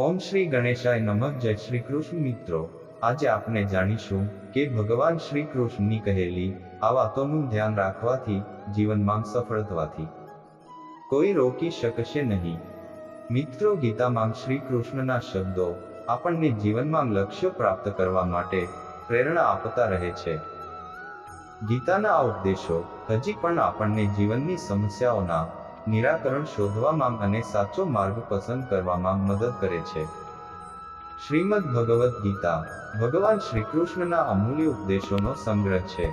ઓમ શ્રી ગણેશાય નમઃ. જય શ્રી કૃષ્ણ મિત્રો. આજે આપણે જાણીશું કે ભગવાન શ્રી કૃષ્ણની કહેલી આ વાતોનું ધ્યાન રાખવાથી જીવનમાં સફળ થવાથી કોઈ રોકી શકશે નહીં. મિત્રો, ગીતામાં શ્રી કૃષ્ણના શબ્દો આપણને જીવનમાં લક્ષ્ય પ્રાપ્ત કરવા માટે પ્રેરણા આપતા રહે છે. ગીતાના આ ઉપદેશો હજી પણ આપણને જીવનની સમસ્યાઓના નિરાકરણ શોધવામાં અને સાચો માર્ગ પસંદ કરવામાં મદદ કરે છે. શ્રીમદ ભગવદ્ ગીતા, ભગવાન શ્રી કૃષ્ણના અમૂલ્ય ઉપદેશોનો સંગ્રહ છે,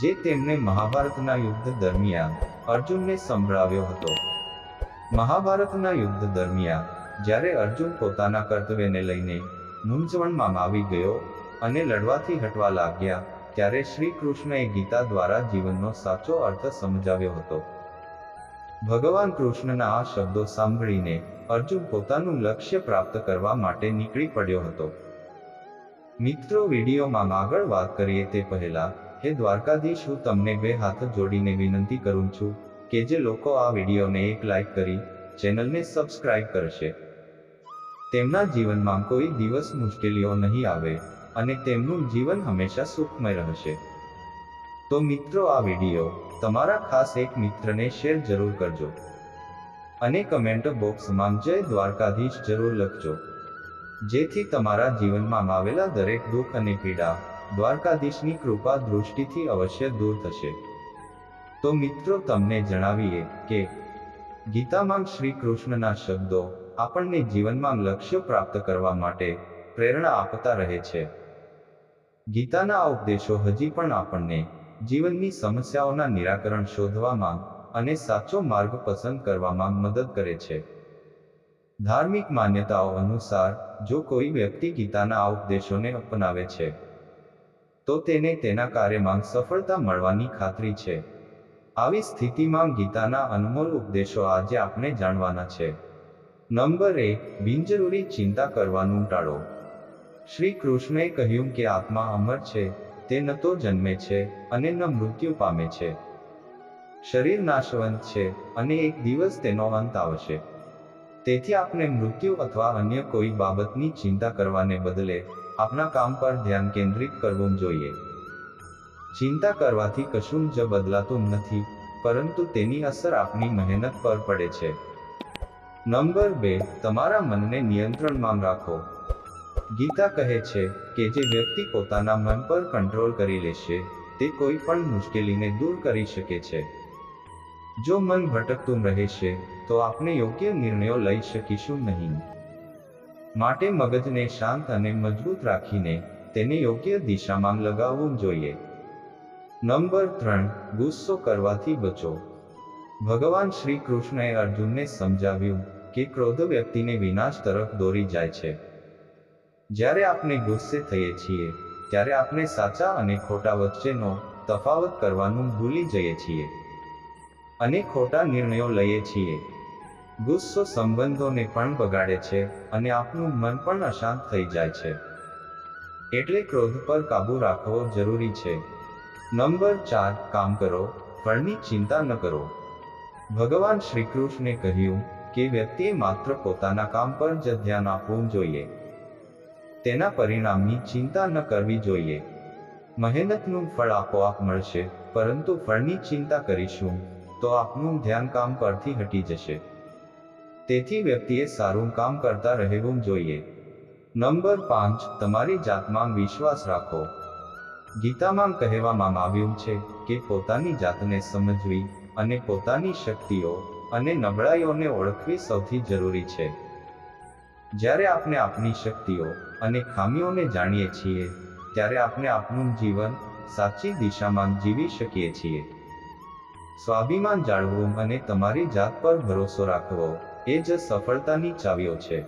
જે તેમણે મહાભારતના યુદ્ધ દરમિયાન અર્જુનને સંભળાવ્યો હતો. મહાભારતના યુદ્ધ દરમિયાન, જ્યારે અર્જુન પોતાના કર્તવ્યને લઈને મૂંઝવણમાં આવી ગયો અને લડવાથી હટવા લાગ્યા, ત્યારે શ્રી કૃષ્ણએ ગીતા દ્વારા જીવનનો સાચો અર્થ સમજાવ્યો હતો. ભગવાન કૃષ્ણના આ શબ્દો સાંભળીને અર્જુન પોતાનું લક્ષ્ય પ્રાપ્ત કરવા માટે નીકળી પડ્યો હતો. મિત્રો, વિડીયોમાં આગળ વાત કરીએ તે પહેલા, હે દ્વારકાધીશ, હું તમને બે હાથ જોડીને વિનંતી કરું છું કે જે લોકો આ વિડીયોને એક લાઈક કરી, ચેનલને સબસ્ક્રાઇબ કરશે. તેમના જીવનમાં કોઈ દિવસ મુશ્કેલીઓ નહીં આવે અને તેમનું જીવન હંમેશા સુખમય રહેશે. તો મિત્રો, આ વીડિયો તમારા ખાસ એક મિત્રને શેર જરૂર કરજો અને કમેન્ટ બોક્સમાં જય દ્વારકાધીશ જરૂર લખજો. જેથી તમારા જીવનમાં આવેલા દરેક દુઃખ અને પીડા દ્વારકાધીશની કૃપા દૃષ્ટિથી અવશ્ય દૂર થશે. તો મિત્રો, તમને જણાવીએ કે ગીતામાં શ્રી કૃષ્ણના શબ્દો આપણને જીવનમાં લક્ષ્ય પ્રાપ્ત કરવા માટે પ્રેરણા આપતા રહે છે. ગીતાના ઉપદેશો હજી પણ આપણને જીવનની સમસ્યાઓના નિરાકરણ શોધવામાં અને સાચો માર્ગ પસંદ કરવામાં મદદ કરે છે. ધાર્મિક માન્યતાઓ અનુસાર, જો કોઈ વ્યક્તિ ગીતાના આ ઉપદેશોને અપનાવે છે, તો તેને તેના કાર્યમાં સફળતા મળવાની ખાતરી છે. આવી સ્થિતિમાં ગીતાના અનમોલ ઉપદેશો આજે આપણે જાણવાના છે. નંબર એક, બિનજરૂરી ચિંતા કરવાનું ટાળો. શ્રી કૃષ્ણએ કહ્યું કે આત્મા અમર છે તે ન તો જન્મે છે અને ન મૃત્યુ પામે છે. શરીર નાશવંત છે અને એક દિવસ તેનો અંત આવશે. તેથી આપણે મૃત્યુ અથવા અન્ય કોઈ બાબતની ચિંતા કરવાને બદલે આપણા કામ પર ધ્યાન કેન્દ્રિત કરવું જોઈએ. ચિંતા કરવાથી કશું જ બદલાતું નથી, પરંતુ તેની અસર આપણી મહેનત પર પડે છે. નંબર બે, તમારા મનને નિયંત્રણમાં રાખો. ગીતા કહે છે કે જે વ્યક્તિ પોતાના મન પર કંટ્રોલ કરી લેશે, તે કોઈ પણ મુશ્કેલીને દૂર કરી શકે છે. જો મન ભટકતું રહેશે તો આપણે યોગ્ય નિર્ણયો લઈ શકીશું નહીં. માટે મગજને શાંત અને મજબૂત રાખીને તેને યોગ્ય દિશામાં લગાવવું જોઈએ. નંબર ત્રણ, ગુસ્સો કરવાથી બચો. ભગવાન શ્રી કૃષ્ણએ અર્જુનને સમજાવ્યું કે ક્રોધ વ્યક્તિને વિનાશ તરફ દોરી જાય છે. જ્યારે આપણે ગુસ્સે થઈએ છીએ, ત્યારે આપણે સાચા અને ખોટા વચ્ચેનો તફાવત કરવાનું ભૂલી જઈએ છીએ. અને ખોટા નિર્ણયો લઈએ છીએ. ગુસ્સો સંબંધોને પણ બગાડે છે અને આપનું મન પણ અશાંત થઈ જાય છે. એટલે ક્રોધ પર કાબૂ રાખવો જરૂરી છે. નંબર ચાર, કામ કરો, ફળની ચિંતા ન કરો. ભગવાન શ્રી કૃષ્ણે કહ્યું કે વ્યક્તિએ માત્ર પોતાના કામ પર જ ધ્યાન આપવું જોઈએ. તેના પરિણામની ચિંતા ન કરવી જોઈએ. મહેનતનું ફળ આપોઆપ મળશે, પરંતુ ફળની ચિંતા કરીશું, તો આપનું ધ્યાન કામ પરથી હટી જશે. તેથી વ્યક્તિએ સારું કામ કરતા રહેવું જોઈએ. નંબર પાંચ, તમારી જાતમાં વિશ્વાસ રાખો. ગીતામાં કહેવામાં આવ્યું છે કે પોતાની જાતને સમજવી અને પોતાની શક્તિઓ અને નબળાઈઓને ઓળખવી સૌથી જરૂરી છે. જ્યારે આપણે આપણી શક્તિઓ અને ખામીઓને જાણીએ છીએ, ત્યારે આપણે આપણું જીવન સાચી દિશામાં જીવી શકીએ છીએ. સ્વાભિમાન જાળવવું અને તમારી જાત પર ભરોસો રાખવો એ જ સફળતાની ચાવીઓ છે.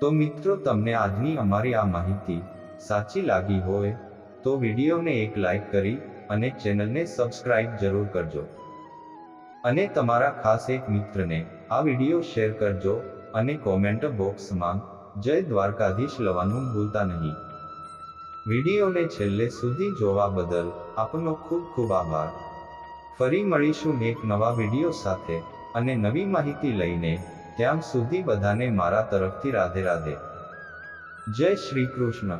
તો મિત્રો, તમને આજની અમારી આ માહિતી સાચી લાગી હોય તો વિડીયોને એક લાઈક કરી અને ચેનલને સબસ્ક્રાઇબ જરૂર કરજો. અને તમારા ખાસ એક મિત્રને આ વીડિયો શેર કરજો અને કોમેન્ટ બોક્સમાં જય દ્વારકાધીશ લવાનું ભૂલતા નહીં. વિડીયોને છેલ્લે સુધી જોવા બદલ આપનો ખૂબ ખૂબ આભાર. ફરી મળીશું એક નવા વીડિયો સાથે અને નવી માહિતી લઈને ત્યાં સુધી બધાને મારા તરફથી રાધે રાધે. જય શ્રી કૃષ્ણ.